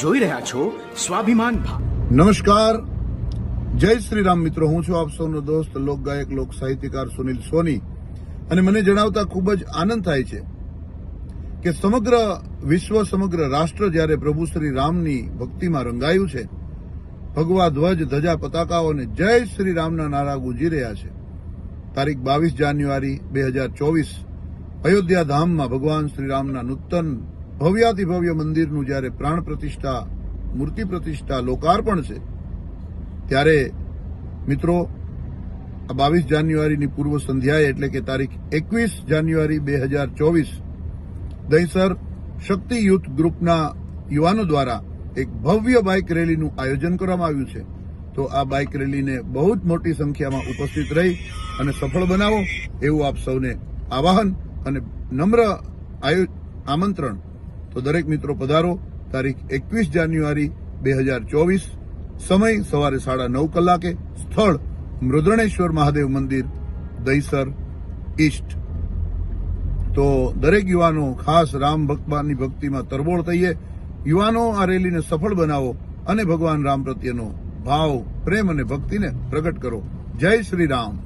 જોઈ રહ્યા છો સ્વાભિમાન નમસ્કાર. જય શ્રી રામ મિત્રો, હું છું આપ સૌનો દોસ્ત લોક ગાયક લોક સાહિત્યકાર સુનિલ સોની. અને મને જણાવતા ખૂબ જ આનંદ થાય છે કે સમગ્ર વિશ્વ, સમગ્ર રાષ્ટ્ર જ્યારે પ્રભુ શ્રી રામની ભક્તિમાં રંગાયું છે, ભગવા ધ્વજ, ધજા, પતાકાઓ અને જય શ્રી રામના નારા ગુંજી રહ્યા છે. તારીખ બાવીસ જાન્યુઆરી બે હજાર ચોવીસ, અયોધ્યા ધામમાં ભગવાન શ્રી રામના નૂતન ભવ્યાતિ ભવ્ય મંદિરનું જ્યારે પ્રાણ પ્રતિષ્ઠા, મૂર્તિ પ્રતિષ્ઠા, લોકાર્પણ છે, ત્યારે મિત્રો, આ બાવીસ જાન્યુઆરીની પૂર્વ સંધ્યાએ, એટલે કે તારીખ એકવીસ જાન્યુઆરી બે હજાર ચોવીસ, દહીસર શક્તિ યુથ ગ્રુપના યુવાનો દ્વારા એક ભવ્ય બાઇક રેલીનું આયોજન કરવામાં આવ્યું છે. તો આ બાઇક રેલીને બહુ જ મોટી સંખ્યામાં ઉપસ્થિત રહી અને સફળ બનાવો એવું આપ સૌને આવાહન અને નમ્ર આમંત્રણ તો દરેક મિત્રો પધારો. તારીખ એકવીસ જાન્યુઆરી બે હજાર ચોવીસ. સમય સવારે સાડા નવ કલાકે. સ્થળ મૃદણેશ્વર મહાદેવ મંદિર, દહીસર ઈસ્ટ. તો દરેક યુવાનો ખાસ રામ ભગવાનની ભક્તિમાં તરબોળ થઈએ. યુવાનો આ રેલીને સફળ બનાવો અને ભગવાન રામ પ્રત્યેનો ભાવ, પ્રેમ અને ભક્તિને પ્રગટ કરો. જય શ્રી રામ.